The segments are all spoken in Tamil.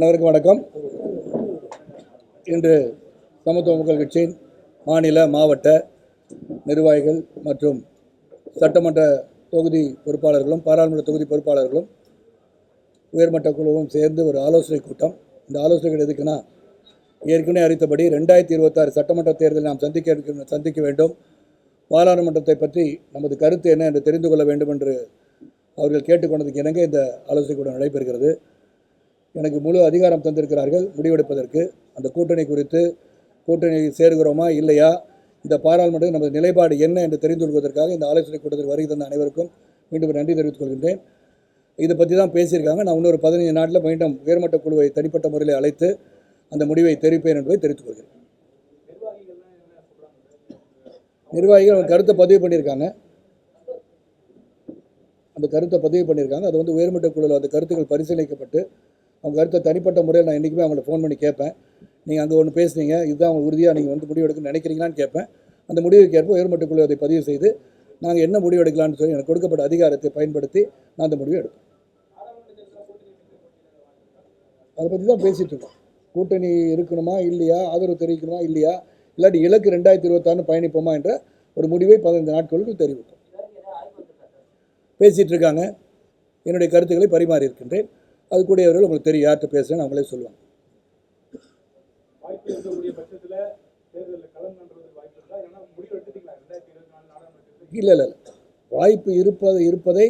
அனைவருக்கும் வணக்கம். இன்று சமத்துவ மக்கள் கட்சியின் மாநில மாவட்ட நிர்வாகிகள் மற்றும் சட்டமன்ற தொகுதி பொறுப்பாளர்களும் பாராளுமன்ற தொகுதி பொறுப்பாளர்களும் உயர்மட்ட குழுவும் சேர்ந்து ஒரு ஆலோசனை கூட்டம். இந்த ஆலோசனைகள் எதுக்குன்னா ஏற்கனவே அறிவித்தபடி ரெண்டாயிரத்தி இருபத்தாறு சட்டமன்ற தேர்தலில் நாம் சந்திக்க சந்திக்க வேண்டும். பாராளுமன்றத்தை பற்றி நமது கருத்து என்ன என்று தெரிந்து கொள்ள வேண்டும் என்று அவர்கள் கேட்டுக்கொண்டதுக்கு இணங்க இந்த ஆலோசனை கூட்டம் நடைபெறுகிறது. எனக்கு முழு அதிகாரம் தந்திருக்கிறார்கள் முடிவெடுப்பதற்கு. அந்த கூட்டணி குறித்து கூட்டணி சேருகிறோமா இல்லையா? இந்த பாராளுமன்ற நமது நிலைப்பாடு என்ன என்று தெரிந்து கொள்வதற்காக இந்த ஆலோசனை கூட்டத்தில் வருகை தந்த அனைவருக்கும் மீண்டும் நன்றி தெரிவித்துக் கொள்கின்றேன் இதை பற்றி தான் பேசியிருக்காங்க. நான் இன்னொரு பதினைஞ்சு நாட்டில் மீண்டும் உயர்மட்ட குழுவை தனிப்பட்ட முறையில் அழைத்து அந்த முடிவை தெரிவிப்பேன் என்பதை தெரிவித்துக் கொள்கிறேன் நிர்வாகிகள் அவங்க கருத்தை பதிவு பண்ணியிருக்காங்க. அந்த கருத்தை பதிவு பண்ணியிருக்காங்க. அது வந்து உயர்மட்ட குழுவில் அந்த கருத்துக்கள் பரிசீலிக்கப்பட்டு அவங்க கருத்தை தனிப்பட்ட முறையில் நான் என்றைக்குமே அவங்கள ஃபோன் பண்ணி கேட்பேன். நீங்கள் அங்கே ஒன்று பேசுனீங்க இதுதான் அவங்க உறுதியாக நீங்கள் வந்து முடிவு எடுக்க நினைக்கிறீங்களான்னு கேட்பேன். அந்த முடிவுக்கு ஏற்ப அதை பதிவு செய்து நாங்கள் என்ன முடிவு எடுக்கலாம்னு சொல்லி எனக்கு கொடுக்கப்பட்ட அதிகாரத்தை பயன்படுத்தி நான் அந்த முடிவை எடுப்பேன். அதை பற்றி தான் பேசிகிட்டு இருக்கோம். கூட்டணி இருக்கணுமா இல்லையா? ஆதரவு தெரிவிக்கணுமா இல்லையா? இல்லாட்டி இலக்கு ரெண்டாயிரத்தி இருபத்தாறு பயணிப்போமா என்ற ஒரு முடிவை பதினைந்து நாட்களுக்கு தெரிவிக்கும் பேசிகிட்டு இருக்காங்க. என்னுடைய கருத்துக்களை பரிமாறி இருக்கின்றேன் அது கூடியவர்கள் உங்களுக்கு தெரியும் யார்கிட்ட பேசுகிறேன்னு அவங்களே சொல்லுவாங்க. இல்லை இல்லை வாய்ப்பு இருப்பது இருப்பதை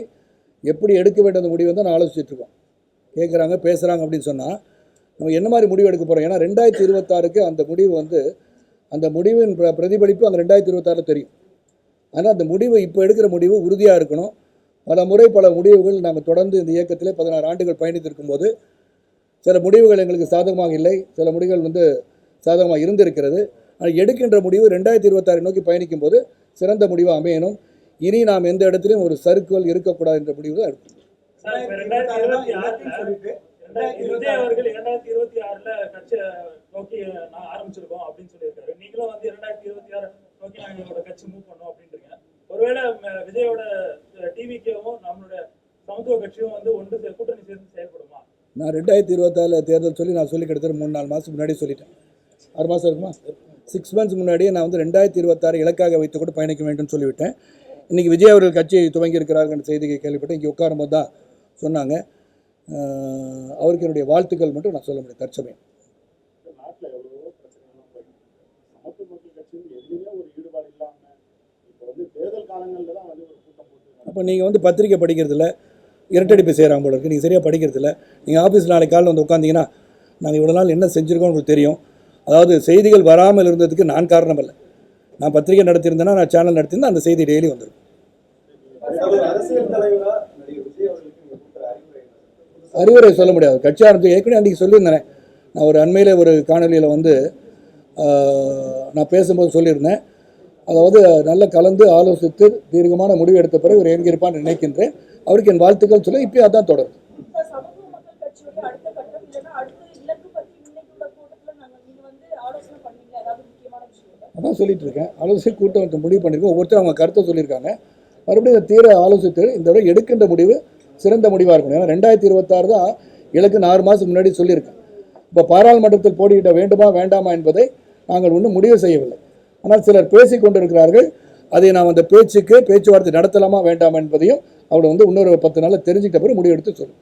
எப்படி எடுக்க வேண்டும் அந்த முடிவை தான் நான் ஆலோசிச்சுட்டு இருக்கோம். கேட்குறாங்க பேசுகிறாங்க அப்படின்னு சொன்னால் நம்ம என்ன மாதிரி முடிவு எடுக்க போகிறோம் ஏன்னா ரெண்டாயிரத்தி இருபத்தாறுக்கு அந்த முடிவு வந்து அந்த முடிவின் பிர- பிரதிபலிப்பு அந்த ரெண்டாயிரத்தி இருபத்தாறில் தெரியும். ஆனால் அந்த முடிவு இப்போ எடுக்கிற முடிவு உறுதியாக இருக்கணும். பல முறை பல முடிவுகள் நாங்கள் தொடர்ந்து இந்த இயக்கத்திலே பதினாறு ஆண்டுகள் பயணித்திருக்கும் போது சில முடிவுகள் எங்களுக்கு சாதகமாக இல்லை. சில முடிவுகள் வந்து சாதகமாக இருந்திருக்கிறது. ஆனால் எடுக்கின்ற முடிவு ரெண்டாயிரத்தி இருபத்தாறு நோக்கி பயணிக்கும் போது சிறந்த முடிவு அமையணும். இனி நாம் எந்த இடத்துலையும் ஒரு சறுக்குவல் இருக்கக்கூடாது என்ற முடிவு தான் எடுக்கும் இருபத்தி ஆறுல இருபத்தி ஆறுல கட்சியை நோக்கி நான் ஆரம்பிச்சிருக்கோம் அப்படின்னு சொல்லியிருக்காரு. நீங்களும் வந்து இரண்டாயிரத்தி இருபத்தி ஆறு நோக்கி நாங்க எங்களோட கட்சி மூவ் பண்ணோம் அப்படின்றீங்க ஒருவேளை ம, விஜயோட டிவிக்கும் நம்மளுடைய சமத்துவ கட்சியும் வந்து ஒன்று சே- கூட்டணி சேர்ந்து செயல்படுமா நான் ரெண்டாயிரத்தி இருபத்தாறில் தேர்தல் சொல்லி நான் சொல்லி கிட்டத்தட்ட மூணு நாலு மாதத்துக்கு முன்னாடி சொல்லிட்டேன். ஆறு மாதம் இருக்குமா? சிக்ஸ் மந்த்ஸ் முன்னாடியே நான் வந்து ரெண்டாயிரத்தி இருபத்தாறு இலக்காக வைத்து கூட பயணிக்க வேண்டும் சொல்லிவிட்டேன். இன்றைக்கி விஜய் அவர்கள் கட்சியை துவங்கியிருக்கிறார்கள் செய்தியை கேள்விப்பட்டேன் இங்கே உட்காரும் போது தான் சொன்னாங்க. அவருக்கு என்னுடைய வாழ்த்துக்கள் மட்டும் நான் சொல்ல முடியும் தற்சமயம். தேர்தல் அப்போ நீங்கள் வந்து பத்திரிக்கை படிக்கிறதில்ல இரட்டடிப்பு செய்கிறாங்க போல இருக்குது நீங்கள் சரியாக படிக்கிறதில்ல. நீங்கள் ஆஃபீஸ் நாளைக்கு காலையில் வந்து உட்காந்தீங்கன்னா நாங்கள் இவ்வளோ நாள் என்ன செஞ்சுருக்கோம் உங்களுக்கு தெரியும். அதாவது செய்திகள் வராமல் இருந்ததுக்கு நான் காரணம் இல்லை நான் பத்திரிக்கை நடத்தியிருந்தேன்னா நான் சேனல் நடத்தியிருந்தேன் அந்த செய்தி டெய்லி வந்துடும் அறிவுரை சொல்ல முடியாது. கட்சி ஆரம்பிச்சு ஏற்கனவே அன்றைக்கி சொல்லியிருந்தேன். நான் ஒரு அண்மையில் ஒரு காணொலியில் வந்து நான் பேசும்போது சொல்லியிருந்தேன். அதாவது நல்ல கலந்து ஆலோசித்து தீர்க்கமான முடிவு எடுத்த பிறகு இவர் இறங்கியிருப்பான்னு நினைக்கின்றேன். அவருக்கு என் வாழ்த்துக்கள் சொல்ல இப்போ அதான் தொடரும். அதான் சொல்லிட்டு இருக்கேன். ஆலோசனை கூட்டம் முடிவு பண்ணியிருக்கோம் ஒவ்வொருத்தரும் அவங்க கருத்தை சொல்லியிருக்காங்க. மறுபடியும் தீர ஆலோசித்து இந்த தடவை எடுக்கின்ற முடிவு சிறந்த முடிவாக இருக்கணும். ஏன்னா ரெண்டாயிரத்தி இருபத்தாறு தான் இலக்கு ஆறு மாதத்துக்கு முன்னாடி சொல்லியிருக்கேன். இப்போ பாராளுமன்றத்தில் போட்டியிட வேண்டுமா வேண்டாமா என்பதை நாங்கள் இன்னும் முடிவு செய்யவில்லை. ஆனால் சிலர் பேசிக் கொண்டிருக்கிறார்கள் அதை நாம் அந்த பேச்சுக்கு பேச்சுவார்த்தை நடத்தலாமா வேண்டாமா என்பதையும் அவளை வந்து இன்னொரு பத்து நாளில் தெரிஞ்சுக்கிட்ட பிறகு முடிவு எடுத்து சொல்லும்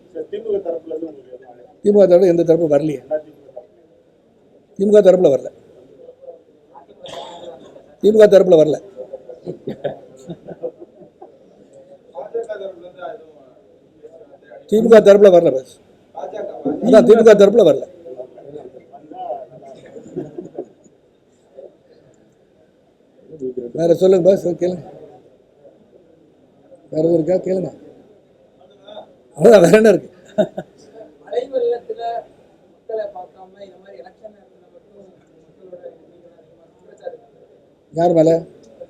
திமுக தரப்புல எந்த தரப்பும் வரலையே. எல்லா திமுக தரப்புல திமுக தரப்பில் வரல. திமுக தரப்பில் வரல. திமுக தரப்பில் வரல பஸ். அதான் திமுக தரப்பில் வரல. வேற சொல்லுங்க பஸ் கேளுங்க. வேற எதுவும் இருக்கா? கேளுங்க. அவ்வளோதான் வேற என்ன இருக்கு. யார் மேலே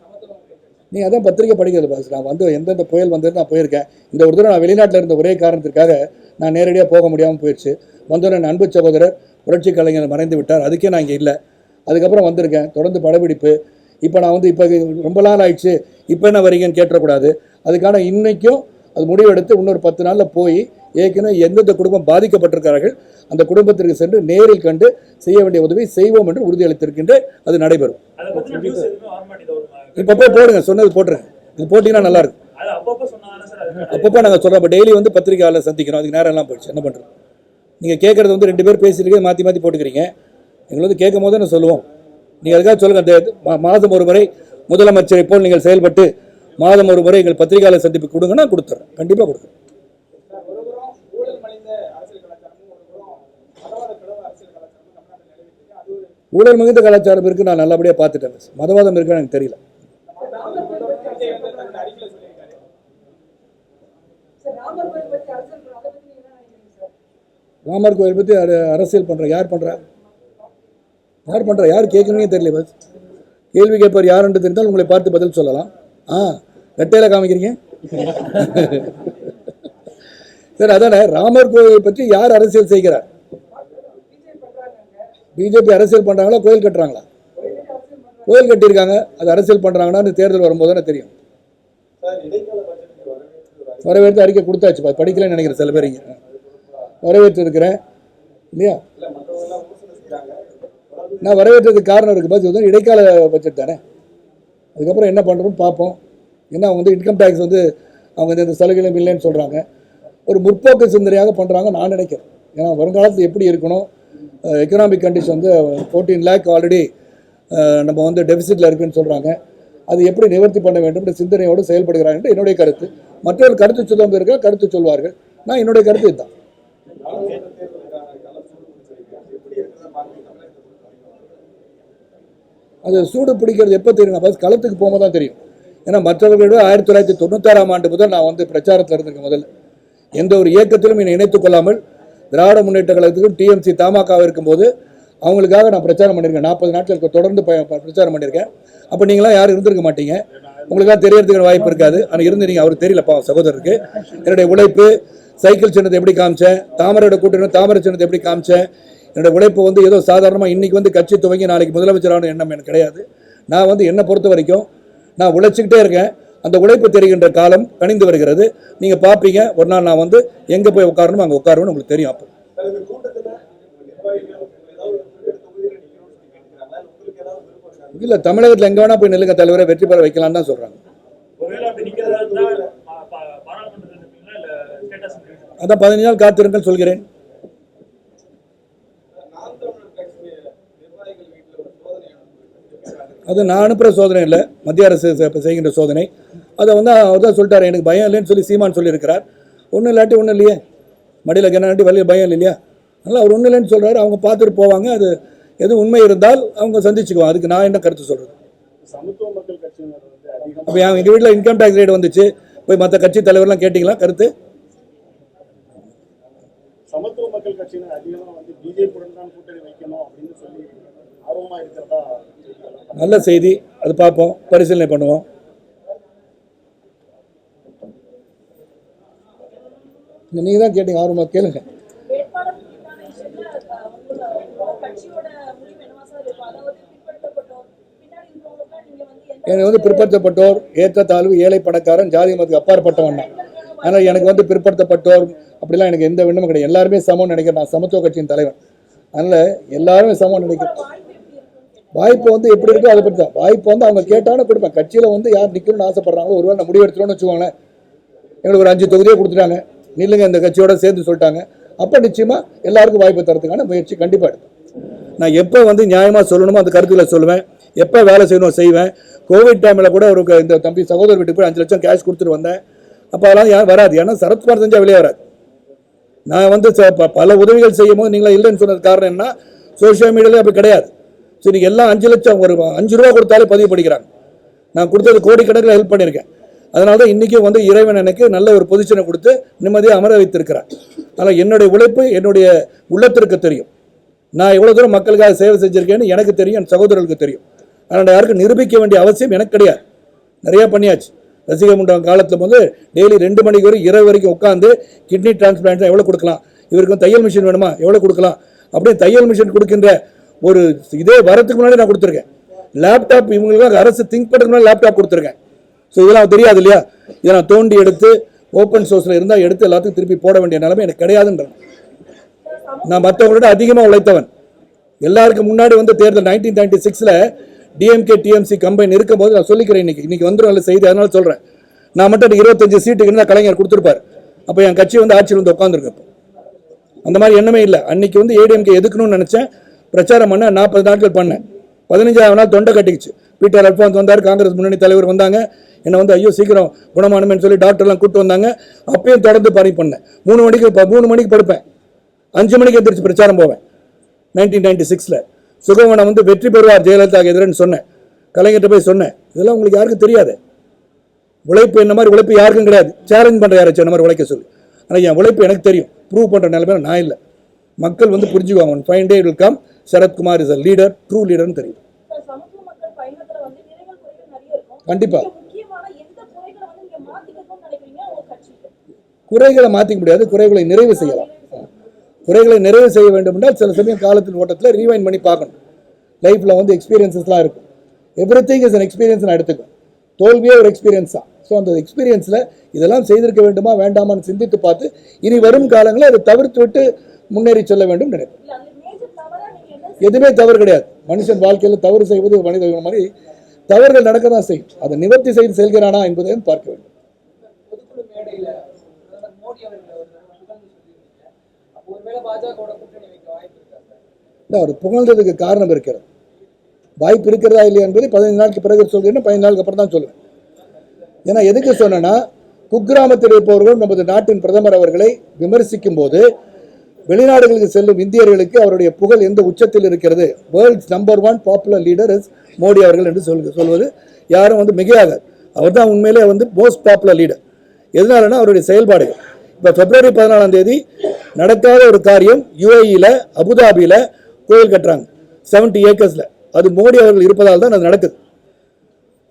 சமத்துவ மக்கள் கட்சி. நீ அதான் பத்திரிக்கை படிக்கிறது பாஸ் நான் வந்து எந்தெந்த புயல் வந்தது நான் போயிருக்கேன். இந்த ஒரு தடவை நான் வெளிநாட்டில் இருந்த ஒரே காரணத்திற்காக நான் நேரடியாக போக முடியாமல் போயிடுச்சு வந்தோடனே என் அன்பு சகோதரர் புரட்சி கலைஞர் மறைந்து விட்டார். அதுக்கே நான் இங்கே இல்லை. அதுக்கப்புறம் வந்திருக்கேன். தொடர்ந்து படப்பிடிப்பு இப்போ நான் வந்து இப்போ ரொம்ப நாள் ஆயிடுச்சு இப்போ என்ன வரீங்கன்னு கேட்டக்கூடாது அதுக்கான இன்னைக்கும் அது முடிவெடுத்து இன்னொரு பத்து நாளில் போய் ஏற்கனவே எந்தெந்த குடும்பம் பாதிக்கப்பட்டிருக்கிறார்கள் அந்த குடும்பத்திற்கு சென்று நேரில் கண்டு செய்ய வேண்டிய உதவி செய்வோம் என்று உறுதியளித்திருக்கின்ற அது நடைபெறும். இப்போ போய் போடுங்க சொன்னது போட்டுருங்க. இது போட்டிங்கன்னா நல்லா இருக்கும். அது அப்பப்போ நாங்கள் சொல்கிறோம் டெய்லி வந்து பத்திரிக்கையாளர் சந்திக்கிறோம் அதுக்கு நேரம் எல்லாம் போயிடுச்சு என்ன பண்ணுறது நீங்கள் கேட்குறது வந்து ரெண்டு பேர் பேசியிருக்கே மாற்றி மாற்றி போட்டுக்கிறீங்க. எங்களை வந்து கேட்கும் போது நான் சொல்லுவோம். நீங்கள் அதுக்காக சொல்லுங்கள் மாதம் ஒரு முறை முதலமைச்சரை போல் நீங்கள் செயல்பட்டு மாதம் ஒரு முறை எங்கள் பத்திரிகையாளர் சந்திப்பு கொடுங்கன்னா கொடுத்துட்றேன் கண்டிப்பாக கொடுக்குறேன். ஊழல் மிகுந்த கலாச்சாரம் இருக்குது நான் நல்லபடியாக பார்த்துட்டேன். மதவாதம் இருக்குன்னு எனக்கு தெரியல. ராமர் கோயில் பற்றி அர- அரசியல் பண்ணுற யார் பண்ணுறா யார் பண்ணுறா யார் கேட்கணும்னே தெரியல பஸ். கேள்வி கேட்பார் யாருன்னு தெரிந்தால் உங்களை பார்த்து பதில் சொல்லலாம். ஆ ரெட்டையில் காமிக்கிறீங்க? சரி அதானே. ராமர் கோயிலை பற்றி யார் அரசியல் செய்கிறார்? பிஜேபி அரசியல் பண்ணுறாங்களா கோயில் கட்டுறாங்களா? கோயில் கட்டியிருக்காங்க அது அரசியல் பண்ணுறாங்கன்னு தேர்தல் வரும்போது தானே தெரியும். வரவேற்று அறிக்கை கொடுத்தாச்சு பா- படிக்கலைன்னு நினைக்கிறேன் சில பேர் இங்கே. வரவேற்று இருக்கிறேன். இல்லையா இல்ல மற்றவங்க எல்லாம் விமர்சனம் செய்யறாங்க நான் வரவேற்றதுக்கு காரணம் இருக்குது பட்ஜெட் வந்து இடைக்கால பட்ஜெட் தானே. அதுக்கப்புறம் என்ன பண்ணுறோம்னு பார்ப்போம். ஏன்னா அவங்க வந்து இன்கம் டேக்ஸ் வந்து அவங்க இந்த சலுகைகளும் இல்லைன்னு சொல்கிறாங்க ஒரு முற்போக்கு சிந்தனையாக பண்ணுறாங்க நான் நினைக்கிறேன். ஏன்னா வருங்காலத்தில் எப்படி இருக்கணும்? எக்கனாமிக் கண்டிஷன் வந்து ஃபோர்டீன் லேக் ஆல்ரெடி நம்ம வந்து டெபிசிட்டில் இருக்குன்னு சொல்கிறாங்க அது எப்படி நிவர்த்தி பண்ண வேண்டும்? என்ற சிந்தனையோடு செயல்படுகிறாங்க என்று என்னுடைய கருத்து. மற்றவர்கள் கருத்து சொல்லுவாங்க இருக்கிற கருத்து சொல்வார்கள். நான் என்னுடைய கருத்து இதுதான் நாடாளுமன்ற தேர்தலுக்கான களம் சூடு பிடிச்சிருக்கு எப்படி இருக்கிறத பார்த்து தமிழகத்தை பொறுத்தவரைக்கும் அது சூடு பிடிக்கிறது எப்போ தெரியும் பஸ் களத்துக்கு போகும்போது தான் தெரியும். ஏன்னா மற்றவர்களோட ஆயிரத்தி தொள்ளாயிரத்தி தொண்ணூத்தாறாம் ஆண்டு முதல் நான் வந்து பிரச்சாரத்தில் இருந்திருக்கேன் முதல்ல. எந்த ஒரு இயக்கத்திலும் என்னை இணைத்துக் கொள்ளாமல் திராவிட முன்னேற்ற கழகத்துக்கும் டிஎம்சி தமாக இருக்கும்போது அவங்களுக்காக நான் பிரச்சாரம் பண்ணியிருக்கேன். நாற்பது நாட்களுக்கு தொடர்ந்து பிரச்சாரம் பண்ணியிருக்கேன். அப்போ நீங்களாம் யாரும் இருந்திருக்க மாட்டீங்க. உங்களுக்காக தெரியறதுக்கு வாய்ப்பு இருக்காது. ஆனால் இருந்தீங்க அவர் தெரியலப்பா சகோதரருக்கு. என்னுடைய உழைப்பு சைக்கிள் சின்னத்தை எப்படி காமிச்சேன் தாமரையோட கூட்டணி தாமரை சின்னத்தை எப்படி காமிச்சேன் என்னோட உழைப்பு வந்து ஏதோ சாதாரணமாக இன்னைக்கு வந்து கட்சி துவங்கி நாளைக்கு முதலமைச்சரான எண்ணம் எனக்கு கிடையாது. நான் வந்து என்னை பொறுத்த வரைக்கும் நான் உழைச்சிக்கிட்டே இருக்கேன். அந்த உழைப்பு தெரிகின்ற காலம் கணிந்து வருகிறது. நீங்கள் பார்ப்பீங்க ஒரு நாள் நான் வந்து எங்கே போய் உட்காரணும் அங்கே உட்காருவேன்னு உங்களுக்கு தெரியும் அப்போ. இல்ல தமிழகத்தில் எங்கே வேணால் போய் நெல்லுங்க தலைவரை வெற்றி பெற வைக்கலாம்னு தான் சொல்கிறாங்க அதான் பதினஞ்சு நாள் காத்திருங்கள் சொல்கிறேன் நான் தமிழர் கட்சி நிர்வாகிகள் வீட்டுல ஒரு சோதனை அனுப்பியிருக்காங்க அது நான் அனுப்புகிற சோதனை இல்லை. மத்திய அரசு செய்கின்ற சோதனை. அதை வந்து அவர் தான் சொல்லிட்டாரு. எனக்கு பயம் இல்லைன்னு சொல்லி சீமான் சொல்லியிருக்கிறார். ஒன்றும் இல்லாட்டி ஒன்றும் இல்லையே. மடியில் கிணாட்டி வழியில் பயம் இல்லையா? அதனால் அவர் ஒன்றும் இல்லைன்னு சொல்கிறாரு அவங்க பார்த்துட்டு போவாங்க. அது எது உண்மை இருந்தால் அவங்க சந்திச்சுக்குவோம் அதுக்கு நான் என்ன கருத்து சொல்கிறது அப்போ எங்கள் வீட்டில் இன்கம் டேக்ஸ் ரேட் வந்துச்சு. போய் மற்ற கட்சி தலைவர்லாம் கேட்டிங்களா? கருத்து? சமத்துவ மக்கள் கட்சியினர் அதிகமா வந்து பிஜேபியுடன் தான் கூட்டணி வைக்கணும் அப்படின்னு சொல்லி ஆர்வமா இருக்கிறதா செய்திகள் நல்ல செய்தி அது பார்ப்போம் பரிசீலனை பண்ணுவோம். நீங்கள் தான் கேட்டீங்க ஆர்வமாக கேளுங்க. எனக்கு வந்து பிற்படுத்தப்பட்டோர் ஏற்றத்தாழ்வு ஏழை பணக்காரன் ஜாதி மதத்துக்கு அப்பாற்பட்டவன் தான். ஆனால் எனக்கு வந்து பிற்படுத்தப்பட்டோர் அப்படிலாம் எனக்கு எந்த விண்ணமும் கிடையாது. எல்லாருமே சமம்னு நினைக்கிறேன். நான் சமத்துவ கட்சியின் தலைவன் அதனால் எல்லாருமே சமம் நினைக்கிறேன். வாய்ப்பு வந்து எப்படி இருக்கோ அதை பற்றி தான் வாய்ப்பு வந்து அவங்க கேட்டாலும் கொடுப்பேன் கட்சியில் வந்து யார் நிற்கணும்னு ஆசைப்படுறாங்களோ ஒருவேளை நான் முடிவு வச்சுக்கோங்களேன். எங்களுக்கு ஒரு அஞ்சு தொகுதியே கொடுத்துட்டாங்க. நில்லுங்க இந்த கட்சியோட சேர்ந்து சொல்லிட்டாங்க. அப்போ நிச்சயமாக எல்லாருக்கும் வாய்ப்பு தரத்துக்கான முயற்சி கண்டிப்பாக எடுப்பேன் நான் எப்போ வந்து நியாயமாக சொல்லணுமோ அந்த கருத்துக்களை சொல்லுவேன். எப்போ வேலை செய்யணும் செய்வேன். கோவிட் டைமில் கூட ஒரு இந்த தம்பி சகோதரர் வீட்டுக்கு போய் அஞ்சு லட்சம் கேஷ் கொடுத்துட்டு வந்தேன். அப்போ அதெல்லாம் யாரும் வராது. ஏன்னா சரத்குமார் செஞ்சால் வெளியே வராது. நான் வந்து ப- பல உதவிகள் செய்யும் போது நீங்களாம் இல்லைன்னு சொன்னது காரணம் என்ன சோஷியல் மீடியாவில் அப்படி கிடையாது. சரி எல்லாம் அஞ்சு லட்சம் ஒரு அஞ்சு ரூபா கொடுத்தாலே பதிவு படிக்கிறாங்க நான் கொடுத்தது கோடிக்கணக்கில் ஹெல்ப் பண்ணியிருக்கேன். அதனால தான் இன்றைக்கும் வந்து இறைவன் எனக்கு நல்ல ஒரு பொசிஷனை கொடுத்து நிம்மதியாக அமர வைத்திருக்கிறார். அதனால் என்னுடைய உழைப்பு என்னுடைய உள்ளத்திற்கு தெரியும். நான் எவ்வளோ தூரம் மக்களுக்காக சேவை செஞ்சுருக்கேன்னு எனக்கு தெரியும் என் சகோதரர்களுக்கு தெரியும். அதனால் யாருக்கும் நிரூபிக்க வேண்டிய அவசியம் எனக்கு கிடையாது. நிறையா பண்ணியாச்சு. ரசிக மண்டபம் காலத்தில் வந்து டெய்லி ரெண்டு மணிக்கு வரை இரவு வரைக்கும் உட்காந்து கிட்னி டிரான்ஸ்பிளான்ட்லாம் எவ்வளோ கொடுக்கலாம்? இவருக்கு தையல் மிஷின் வேணுமா? எவ்வளோ கொடுக்கலாம்? அப்படியே தையல் மிஷின் கொடுக்கின்ற ஒரு இதே வரத்துக்கு முன்னாடி நான் கொடுத்துருக்கேன். லேப்டாப் இவங்களுக்கு அரசு திங்க் பண்ணுறதுக்கு முன்னாடி லேப்டாப் கொடுத்துருக்கேன். ஸோ இதெல்லாம் தெரியாது இல்லையா? இதை நான் தோண்டி எடுத்து ஓப்பன் சோர்ஸில் இருந்தால் எடுத்து எல்லாத்துக்கும் திருப்பி போட வேண்டிய நிலைமை எனக்கு கிடையாதுன்றேன் நான் மற்றவங்களோட அதிகமாக உழைத்தவன். எல்லாருக்கும் முன்னாடி வந்து தேர்தல் நைன்டீன் நைன்டி சிக்ஸில் டிஎம்கே டிஎம்சி கம்பைன் இருக்கும்போது நான் சொல்லிக்கிறேன் இன்னைக்கு. இன்னைக்கு வந்துடும் இல்லை செய்தி அதனால சொல்கிறேன் நான் மட்டும் எனக்கு இருபத்தஞ்சு சீட்டுக்கு இருந்தால் கலைஞர் கொடுத்துருப்பார். அப்போ என் கட்சி வந்து ஆட்சியில் வந்து உட்காந்துருக்கு அந்த மாதிரி எண்ணமே இல்லை. அன்னைக்கு வந்து ஏடிஎம்கே எதுக்கணும்னு நினச்சேன். பிரச்சாரம் பண்ண நாற்பது நாட்கள் பண்ணேன் பதினஞ்சாவது நாள் தொண்டை கட்டிக்குச்சு. பீட்டர் அல்பான்ஸ் வந்தார் காங்கிரஸ் முன்னணி தலைவர் வந்தாங்க. என்னை வந்து ஐயோ சீக்கிரம் குணமானமேன்னு சொல்லி டாக்டர்லாம் கூப்பிட்டு வந்தாங்க. அப்பயும் தொடர்ந்து பணி பண்ணேன். மூணு மணிக்கு மூணு மணிக்கு படுப்பேன். அஞ்சு மணிக்கு எந்திரிச்சு பிரச்சாரம் போவேன். நைன்டீன் நைன்டி சிக்ஸில் சுகவனம் வந்து வெற்றி பெறுவார் ஜெயலலிதா எதிரன்னு சொன்னேன். கலைஞர்கிட்ட போய் சொன்னேன். இதெல்லாம் உங்களுக்கு யாருக்கும் தெரியாது. உழைப்பு என்ன மாதிரி உழைப்பு யாருக்கும் கிடையாது. சேலஞ்ச் பண்ணுற யாராச்சும் என்ன மாதிரி உழைக்க சொல்லி. ஆனால் என் உழைப்பு எனக்கு தெரியும். ப்ரூவ் பண்ணுற நிலைமையில நான் இல்லை. மக்கள் வந்து புரிஞ்சுக்குவாங்க. Fine day will come Sarathkumar is a leader true லீடர்னு தெரியும். நிறைகள் குறைகள் கண்டிப்பா. மாற்றிக்க முடியாது குறைகளை நிறைவு செய்யலாம். குறைகளை நிறைவு செய்ய வேண்டும் என்றால் சில சமயம் காலத்தின் ஓட்டத்தில் ரீவைண்ட் பண்ணி பார்க்கணும். லைஃப்பில் வந்து எக்ஸ்பீரியன்சஸ்லாம் இருக்கும். Everything is an experience நான் எடுத்துக்குவேன் தோல்வியே ஒரு எக்ஸ்பீரியன்ஸ் தான் ஸோ அந்த எக்ஸ்பீரியன்ஸில் இதெல்லாம் செய்திருக்க வேண்டுமா வேண்டாமான்னு சிந்தித்து பார்த்து இனி வரும் காலங்களில் அதை தவிர்த்து விட்டு முன்னேறி செல்ல வேண்டும் நினைப்பேன் இல்ல அந்த மேஜர் தவறா நீங்க என்ன எதுவுமே தவறு கிடையாது. மனுஷன் வாழ்க்கையில் தவறு செய்வது மனித மாதிரி தவறுகள் நடக்க தான் செய்யும். அதை நிவர்த்தி செய்து செல்கிறானா என்பதையும் பார்க்க வேண்டும். அவர் புகழ்ந்ததுக்கு காரணம் இருக்கிறது. வாய்ப்பு இருக்கிறதா இல்லையா என்பதை பதினைந்து நாளுக்கு பிறகு சொல்கிறேன். பதினைந்து நாளுக்கு அப்புறம் தான் சொல்லுவேன் ஏன்னா எதுக்கு சொன்னேன்னா குக்கிராமத்தில் இருப்பவர்கள் நமது நாட்டின் பிரதமர் அவர்களை விமர்சிக்கும் போது வெளிநாடுகளுக்கு செல்லும் இந்தியர்களுக்கு அவருடைய புகழ் எந்த உச்சத்தில் இருக்கிறது? World's number one popular leader is Modi அவர்கள் என்று சொல் சொல்வது யாரும் வந்து மிகையாக. அவர் தான் உண்மையிலே வந்து மோஸ்ட் பாப்புலர் லீடர் எதனாலனா அவருடைய செயல்பாடுகள் இப்போ பிப்ரவரி பதினாலாம் தேதி நடக்காத ஒரு காரியம் யுஏஇயில் அபுதாபியில் கோயில் கட்டுறாங்க. 70 ஏக்கர்ஸில் அது மோடி அவர்கள் இருப்பதால் தான் அது நடக்குது.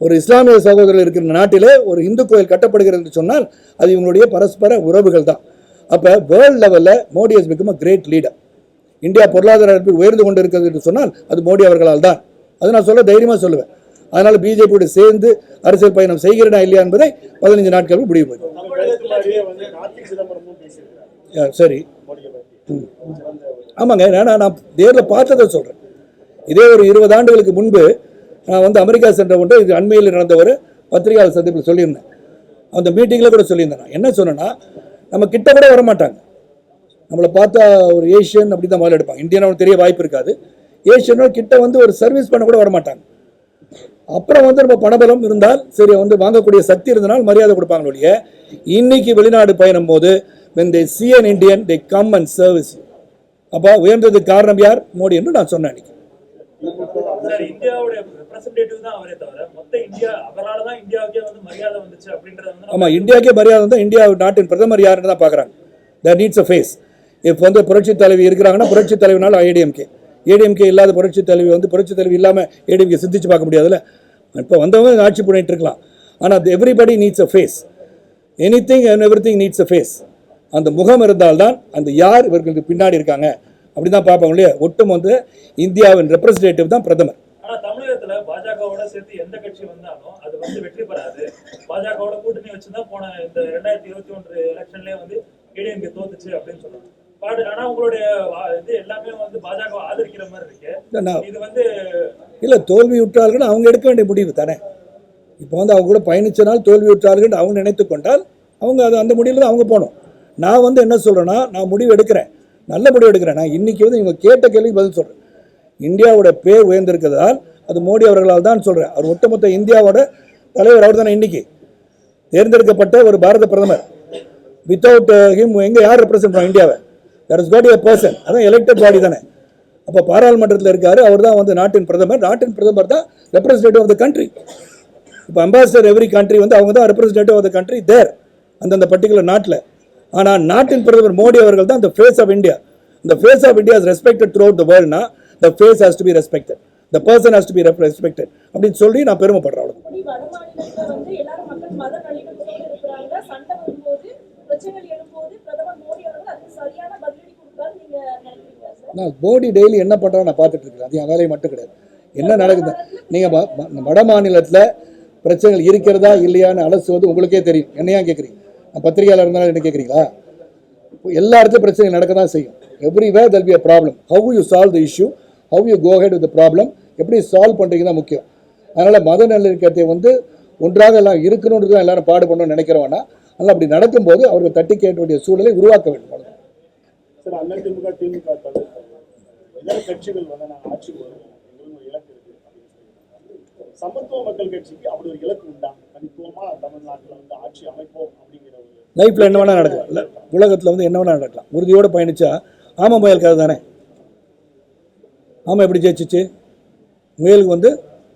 ஒரு இஸ்லாமிய சகோதரர்கள் இருக்கிற நாட்டிலே ஒரு இந்து கோயில் கட்டப்படுகிறது என்று சொன்னால் அது இவங்களுடைய பரஸ்பர உறவுகள் தான். அப்போ வேர்ல்ட் லெவலில் Modi has become a great leader India பொருளாதார அளவில் உயர்ந்து கொண்டு இருக்கிறது என்று சொன்னால் அது மோடி அவர்களால் தான். அது நான் சொல்ல தைரியமாக சொல்லுவேன். அதனால் பிஜேபியோடு சேர்ந்து அரசியல் பயணம் செய்கிறேனா இல்லையா என்பதை பதினஞ்சு நாட்களுக்கு முடிவு போயிடும் யா, சரி. ஆமாங்க ஏன்னா நான் நேரில் பார்த்ததை சொல்கிறேன் இதே ஒரு இருபது ஆண்டுகளுக்கு முன்பு நான் வந்து அமெரிக்கா சென்ற ஒன்று இது அண்மையில் நடந்த ஒரு பத்திரிகையாளர் சந்திப்பில் சொல்லியிருந்தேன். அந்த மீட்டிங்கில் கூட சொல்லியிருந்தேன். நான் என்ன சொன்னேன்னா நம்ம கிட்ட கூட வர மாட்டாங்க நம்மளை பார்த்தா ஒரு ஏஷியன் அப்படி தான் முதல்ல எடுப்பாங்க. இந்தியன் அவனுக்கு தெரிய வாய்ப்பு இருக்காது. ஏஷியனோ கிட்ட வந்து ஒரு சர்வீஸ் பண்ண கூட வர மாட்டாங்க அப்புறம் வந்து நம்ம பணபலம் இருந்தால் சரி வந்து வாங்கக்கூடிய சக்தி இருந்தனால் மரியாதை கொடுப்பாங்க ஒழிய இன்னைக்கு வெளிநாடு பயணம் போது when they see an Indian they come and service அப்போ உயர்ந்ததுக்கு காரணம் யார்? மோடி என்று நான் சொன்னேன் அன்னைக்கு. ரெப்ரசன்டேட்டிவ் தான் அவரே தவிர மொத்த இந்தியா அவரால் தான் இந்தியாவுக்கே வந்து மரியாதை வந்துச்சு அப்படின்றது வந்து ஆமாம் இந்தியாவுக்கே மரியாதை வந்து இந்தியா நாட்டின் பிரதமர் யாருன்னு தான் பார்க்குறாங்க. த நீட்ஸ் அ ஃபேஸ் இப்போ வந்து புரட்சி தலைவி இருக்கிறாங்கன்னா புரட்சி தலைவினால ஏடிஎம்கே ஏடிஎம்கே இல்லாத புரட்சி தலைவி வந்து புரட்சி தலைவி இல்லாமல் ஏடிஎம்கே சிந்திச்சு பார்க்க முடியாதுல்ல? இப்போ வந்தவங்க ஆட்சி பண்ணிட்டு இருக்கலாம். ஆனால் everybody needs a face anything and everything needs a face அந்த முகம் இருந்தால்தான் அந்த யார் இவர்களுக்கு பின்னாடி இருக்காங்க. அப்படி தான் பார்ப்போம் இல்லையா? ஒட்டும் வந்து இந்தியாவின் ரெப்ரசன்டேட்டிவ் தான் பிரதமர். ஆனா தமிழகத்துல பாஜகவோட சேர்த்து எந்த கட்சி வந்தாலும் அது வந்து வெற்றி பெறாது. பாஜகவோட கூட்டணி வச்சுதான் போன இந்த ரெண்டாயிரத்தி இருபத்தி ஒன்று எலெக்ஷன்லயே வந்து ஏடிஎம்கே தோத்துச்சு அப்படின்னு சொல்றாங்க பாடு ஆனா உங்களுடைய இது எல்லாமே வந்து பாஜக ஆதரிக்கிற மாதிரி இருக்கு. இது வந்து இல்லை தோல்வி விட்டார்கள் அவங்க எடுக்க வேண்டிய முடிவு தானே? இப்போ வந்து அவங்க கூட பயணிச்சனால் தோல்வி விட்டார்கள் அவங்க நினைத்து கொண்டால் அவங்க அது அந்த முடிவில் தான் அவங்க போகணும். நான் வந்து என்ன சொல்கிறேன்னா நான் முடிவு எடுக்கிறேன். நல்ல முடிவு எடுக்கிறேன். நான் இன்னைக்கு வந்து இவங்க கேட்ட கேள்வி பதில் சொல்கிறேன் இந்தியாவோட பேர் உயர்ந்திருக்கிறதால் அது மோடி அவர்களால் தான் சொல்கிறேன் அவர் ஒட்டுமொத்த இந்தியாவோட தலைவர் அவர் தானே இன்னைக்கு. தேர்ந்தெடுக்கப்பட்ட ஒரு பாரத பிரதமர். வித்தவுட் ஹிம் எங்கே யார் ரெப்ரசென்ட் பண்ணுவோம் இந்தியாவை? That is got a person அதான் எலெக்டட் பாடி தானே. அப்போ பாராளுமன்றத்தில் இருக்கார். அவர் தான் வந்து நாட்டின் பிரதமர். நாட்டின் பிரதமர் தான் ரெப்ரசன்டேட்டிவ் ஆஃப் த கண்ட்ரி இப்போ அம்பாசிடர் எவ்ரி கண்ட்ரி வந்து அவங்க தான் representative of the country there அந்தந்த பர்டிகுலர் நாட்டில். ஆனால் நாட்டின் பிரதமர் மோடி அவர்கள் தான் இந்த ஃபேஸ் ஆஃப் இந்தியா இந்த face of India is respected throughout the வேர்ல்ட்னா the face has to be respected the person has to be respected அப்படின்னு சொல்லி நான் பெருமைப்படுறேன் அவ்வளோ வந்து நான் மோடி டெய்லி என்ன பண்ணுறான்னு நான் பார்த்துட்டு இருக்கேன் அது என் வேலையை மட்டும் கிடையாது. என்ன நடக்குது? நீங்கள் வட மாநிலத்தில் பிரச்சனைகள் இருக்கிறதா இல்லையான்னு அலசுவது உங்களுக்கே தெரியும். என்னையா கேட்குறீங்க நான் பத்திரிகையாளர் இருந்தாலும் என்ன கேட்குறீங்களா எல்லா இடத்துலையும் பிரச்சனை நடக்க தான் செய்யும். Everywhere there'll be a problem how you solve the issue how you go head with problem எப்படி சால்வ் பண்ணுறீங்க தான் முக்கியம். அதனால் மத நல்லிணக்கத்தை வந்து ஒன்றாக எல்லாம் இருக்கணுன்றது தான் எல்லாரும் பாடுபடணும்னு நினைக்கிறவனா அதனால் அப்படி நடக்கும்போது அவர்கள் தட்டி கேட்க வேண்டிய சூழலை உருவாக்க வேண்டும். சமத்துவ மக்கள் கட்சிக்கு அப்படி ஒரு இலக்கு உண்டா? தனித்துவமா தமிழ்நாட்டில் வந்து ஆட்சி அமைப்போம் அப்படிங்கிற ஒரு லைஃப்பில் என்ன வேணால் நடக்கலாம். இல்லை உலகத்தில் வந்து என்ன வேணால் நடக்கலாம். உறுதியோடு பயணிச்சா ஆமாம் முயல் கதை தானே. ஆமாம் எப்படி ஜெயிச்சிச்சு? முயலுக்கு வந்து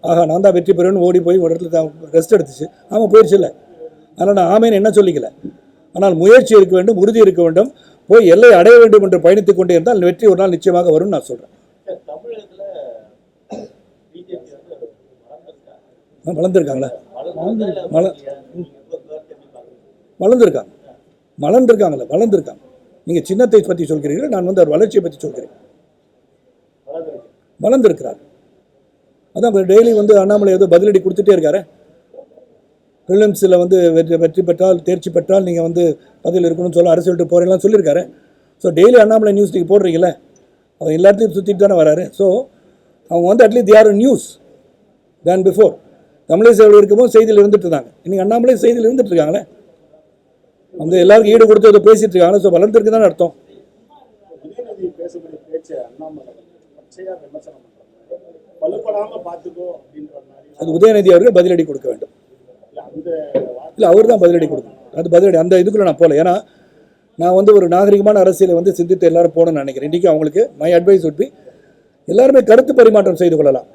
ஆஹா நான் தான் வெற்றி பெறுவேன்னு ஓடி போய் ஒரு இடத்துல ரெஸ்ட் எடுத்துச்சு. ஆமாம் போயிடுச்சு இல்லை. அதனால் நான் ஆமேன்னு என்ன சொல்லிக்கல. ஆனால் முயற்சி இருக்க வேண்டும் உறுதி இருக்க வேண்டும். போய் எல்லை அடைய வேண்டும் என்று பயணித்துக் கொண்டே இருந்தால் வெற்றி ஒரு நாள் நிச்சயமாக வரும்னு நான் சொல்கிறேன் வளர்ந்திருக்காங்க வளர்ந்துருக்காங்களா? பாக்குறீங்க வளர்ந்துருக்காங்க. வளர்ந்துருக்காங்கல்ல வளர்ந்துருக்காங்க. நீங்கள் சின்னத்தை பற்றி சொல்கிறீர்கள் நான் வந்து அவர் வளர்ச்சியை பற்றி சொல்கிறேன். வளர்ந்துருக்கிறார். அதான் டெய்லி வந்து அண்ணாமலை ஏதோ பதிலடி கொடுத்துட்டே இருக்காரு. ப்ரிலிம்ஸில் வந்து வெற்றி வெற்றி பெற்றால் தேர்ச்சி பெற்றால் நீங்கள் வந்து பதில் இருக்கணும்னு சொல்ல அரசு விட்டு போகிறீங்களாம் சொல்லியிருக்காரு. ஸோ டெய்லி அண்ணாமலை நியூஸ் நீங்கள் போடுறீங்கள அவர் எல்லாத்தையும் சுற்றிட்டு தானே வராரு. ஸோ அவங்க வந்து at least their news then before Tamilisai இருக்கும்போது செய்தியில் இருந்துட்டு இருந்தாங்க. இன்னைக்கு அண்ணாமலை செய்தியில் இருந்துட்டு இருக்காங்களே. வந்து எல்லாருக்கும் ஈடு கொடுத்து அதை பேசிட்டு இருக்காங்க. ஸோ வளர்ந்துருக்கு தானே அர்த்தம் உதயநிதி பேசக்கூடிய பேச்சை அண்ணாமலை பச்சையா விமர்சனம் பண்றாங்க. வலுப்படாம பாத்துக்கோ அப்படின்ற மாதிரி. அது உதயநிதி அவர்கள் பதிலடி கொடுக்க வேண்டும். இல்ல அவர் தான் பதிலடி கொடுக்கணும். அது பதிலடி அந்த இதுக்குள்ள நான் போகல. ஏன்னா நான் வந்து ஒரு நாகரிகமான அரசியலை வந்து சிந்தித்து எல்லாரும் போகணும்னு நினைக்கிறேன். இன்றைக்கி அவங்களுக்கு மை அட்வைஸ் be எல்லாருமே கருத்து பரிமாற்றம் செய்து கொள்ளலாம்.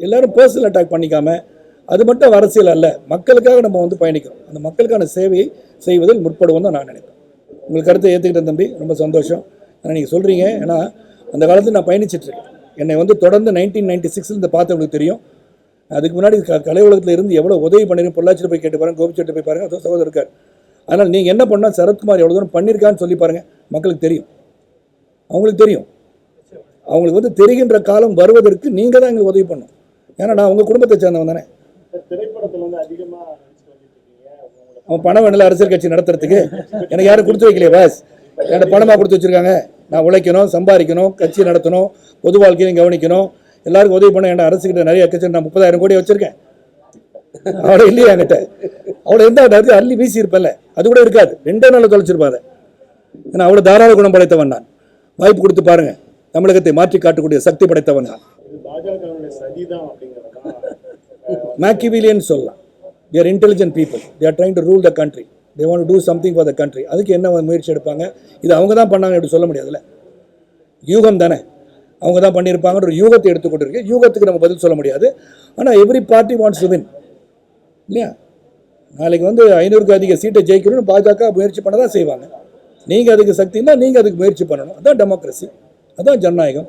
எல்லாரும் பர்சனல் அட்டாக் பண்ணிக்காம அது மட்டும் அரசியல் அல்ல மக்களுக்காக நம்ம வந்து பயணிக்கிறோம். அந்த மக்களுக்கான சேவையை செய்வதில் முற்படுவோம் தான் நான் நினைப்பேன். உங்கள் கருத்தை ஏற்றுக்கிட்டேன் தம்பி ரொம்ப சந்தோஷம். ஏன்னா நீங்கள் சொல்கிறீங்க ஏன்னா அந்த காலத்தில் நான் பயணிச்சிட்டு இருக்கேன். என்னை வந்து தொடர்ந்து நைன்டீன் நைன்டி சிக்ஸில் பார்த்தவங்களுக்கு தெரியும். அதுக்கு முன்னாடி க கலை உலகத்தில் இருந்து எவ்வளோ உதவி பண்ணிருக்கேன். பொள்ளாச்சியில் போய் கேட்டு பாருங்க கோபிச்செட்டி போய் பாருங்க அதோ சகோதரர் இருக்கார். அதனால் நீங்கள் என்ன பண்ணால் சரத்குமார் எவ்வளோ தூரம் பண்ணியிருக்கான்னு சொல்லி பாருங்க. மக்களுக்கு தெரியும். அவங்களுக்கு தெரியும். அவங்களுக்கு வந்து தெரிகின்ற காலம் வருவதற்கு நீங்கள் தான் எங்களுக்கு உதவி பண்ணணும். ஏன்னா நான் உங்கள் குடும்பத்தை சேர்ந்தவன் தானே. அவன் பணம் வேணல அரசியல் கட்சி நடத்துறதுக்கு. எனக்கு யாரும் கொடுத்து வைக்கலையே பாஸ் என்கிட்ட பணமாக கொடுத்து வச்சிருக்காங்க. நான் உழைக்கணும் சம்பாதிக்கணும் கட்சி நடத்தணும் பொது வாழ்க்கையும் கவனிக்கணும். எல்லாருக்கும் உதவி பண்ண என்கிட்ட அரசுக்கிட்ட நிறைய கட்சி நான் முப்பதாயிரம் கோடி வச்சிருக்கேன். அவ்வளோ இல்லையா என்கிட்ட? அவ்வளோ இருந்தால் அள்ளி வீசி இருப்பேன்ல. அது கூட இருக்காது. ரெண்டே நாளில் தொலைச்சிருப்பாங்க ஏன்னா அவ்வளோ தாராள குணம் படைத்தவன் நான். வாய்ப்பு கொடுத்து பாருங்க. தமிழகத்தை மாற்றி காட்டக்கூடிய சக்தி படைத்தவன் நான். மேக்கிவிலியன் சொல்லலாம். There intelligent people they're trying to rule the country they want to something for the country அதுக்கு என்ன முயற்சி எடுப்பாங்க? இது அவங்க தான் பண்ணாங்க எப்படி சொல்ல முடியாதுல்ல? யூகம் தானே. அவங்க தான் பண்ணியிருப்பாங்கன்ற ஒரு யூகத்தை எடுத்துக்கொண்டிருக்கு யூகத்துக்கு நம்ம பதில் சொல்ல முடியாது. ஆனால் every party wants to win இல்லையா? நாளைக்கு வந்து ஐநூறுக்கு அதிக சீட்டை ஜெயிக்கணும்னு பாஜக முயற்சி பண்ண தான் செய்வாங்க. நீங்கள் அதுக்கு சக்தின்னா நீங்கள் அதுக்கு முயற்சி பண்ணணும். அதான் டெமோக்ரஸி அதான் ஜனநாயகம்.